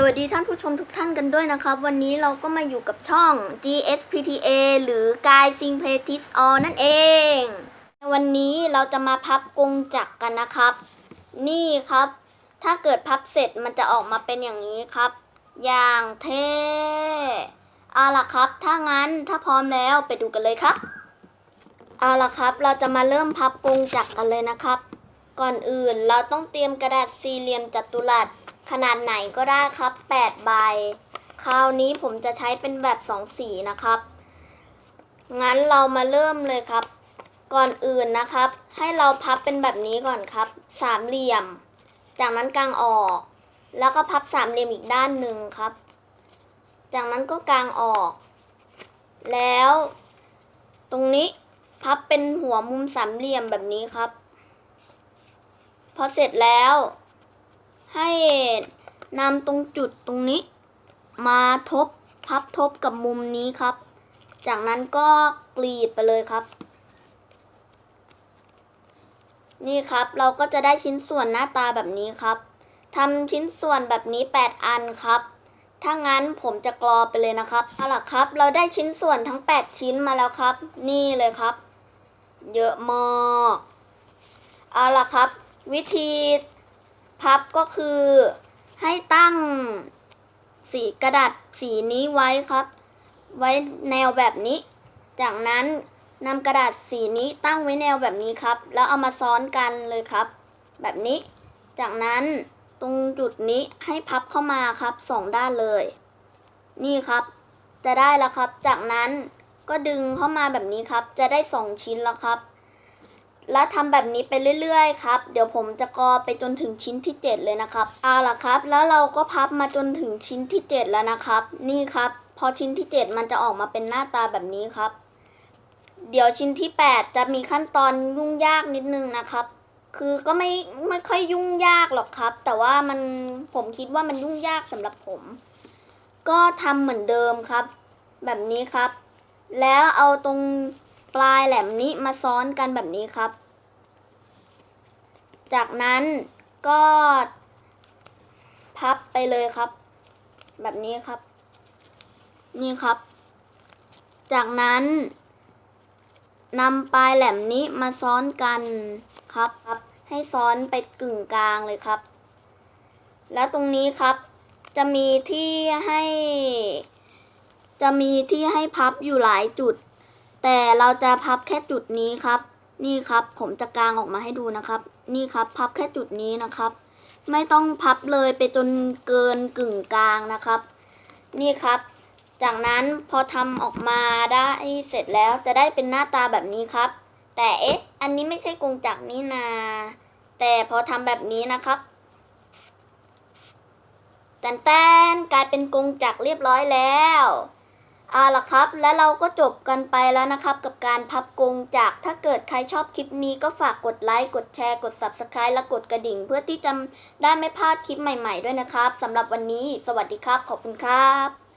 สวัสดีท่านผู้ชมทุกท่านกันด้วยนะครับ วันนี้เราก็มาอยู่กับช่อง GSPTA หรือกายซิงเพทิสอนั่นเอง วันนี้เราจะมาพับกรงจักรกันนะครับ นี่ครับ ถ้าเกิดพับเสร็จมันจะออกมาเป็นอย่างนี้ครับ อย่างเท่เอาล่ะครับ ถ้างั้นถ้าพร้อมแล้วไปดูกันเลยครับ เอาล่ะครับ เราจะมาเริ่มพับกรงจักรกันเลยนะครับ ก่อนอื่นเราต้องเตรียมกระดาษสี่เหลี่ยมจัตุรัส ขนาดไหนก็ได้ครับ 8 ใบ คราวนี้ผมจะใช้เป็นแบบสองสีนะครับ งั้นเรามาเริ่มเลยครับ ก่อนอื่นนะครับ ให้เราพับเป็นแบบนี้ก่อนครับ สามเหลี่ยม จากนั้นกางออก แล้วก็พับสามเหลี่ยมอีกด้านหนึ่งครับ จากนั้นก็กางออก แล้ว ตรงนี้พับเป็นหัวมุมสามเหลี่ยมแบบนี้ครับ พอเสร็จแล้ว ให้นำตรงจุดตรงนี้ มาทบพับทบกับมุมนี้ครับ จากนั้นก็กรีดไปเลยครับ นี่ครับเราก็จะได้ชิ้นส่วนหน้าตาแบบนี้ครับทำชิ้นส่วนแบบนี้ 8 อันครับ ถ้างั้นผมจะกรอไปเลยนะครับเอาล่ะครับ เราได้ชิ้นส่วนทั้ง 8 ชิ้นมาแล้วครับ นี่เลยครับ เยอะมากเอาล่ะครับ วิธี พับก็คือให้ตั้งสีกระดาษสีนี้ไว้ครับ ไว้แนวแบบนี้ จากนั้นนำกระดาษสีนี้ตั้งไว้แนวแบบนี้ครับ แล้วเอามาซ้อนกันเลยครับ แบบนี้ จากนั้นตรงจุดนี้ให้พับเข้ามาครับสองด้านเลย นี่ครับ จะได้แล้วครับ จากนั้นก็ดึงเข้ามาแบบนี้ครับ จะได้สองชิ้นแล้วครับ แล้วทำแบบนี้ไปเรื่อยๆครับ เดี๋ยวผมจะกอไปจนถึงชิ้นที่ 7 เลยนะครับ เอาล่ะครับ แล้วเราก็พับมาจนถึงชิ้นที่ 7 แล้วนะครับ นี่ครับ พอชิ้นที่ 7 มันจะออกมาเป็นหน้าตาแบบนี้ครับ เดี๋ยวชิ้นที่ 8 จะมีขั้นตอนยุ่งยากนิดนึงนะครับ คือก็ไม่ไม่ค่อยยุ่งยากหรอกครับ แต่ว่ามันผมคิดว่ามันยุ่งยากสำหรับผม ก็ทำเหมือนเดิมครับ แบบนี้ครับ แล้วเอาตรง ปลายแหลมนี้มาซ้อนกันแบบนี้ครับ จากนั้นก็พับไปเลยครับ แบบนี้ครับ นี่ครับ จากนั้นนำปลายแหลมนี้มาซ้อนกันครับครับ ให้ซ้อนไปกึ่งกลางเลยครับ แล้วตรงนี้ครับ จะมีที่ให้ จะมีที่ให้พับอยู่หลายจุด แต่เราจะพับแค่จุดนี้ครับ นี่ครับ ผมจะกางออกมาให้ดูนะครับ นี่ครับ พับแค่จุดนี้นะครับ ไม่ต้องพับเลยไปจนเกินกึ่งกลางนะครับ นี่ครับ จากนั้นพอทำออกมาได้เสร็จแล้วจะได้เป็นหน้าตาแบบนี้ครับ แต่เอ๊ะ อันนี้ไม่ใช่กรงจักรนี่นา แต่พอทำแบบนี้นะครับแตนแตนกลายเป็นกรงจักรเรียบร้อยแล้ว เอาล่ะครับ และเราก็จบกันไปแล้วนะครับ กับการพับกรงจากถ้าเกิดใครชอบคลิปนี้ก็ฝากกดไลค์ กดแชร์ กด Subscribe และกดกระดิ่ง เพื่อที่จะได้ไม่พลาดคลิปใหม่ๆด้วยนะครับสำหรับวันนี้ สวัสดีครับ ขอบคุณครับ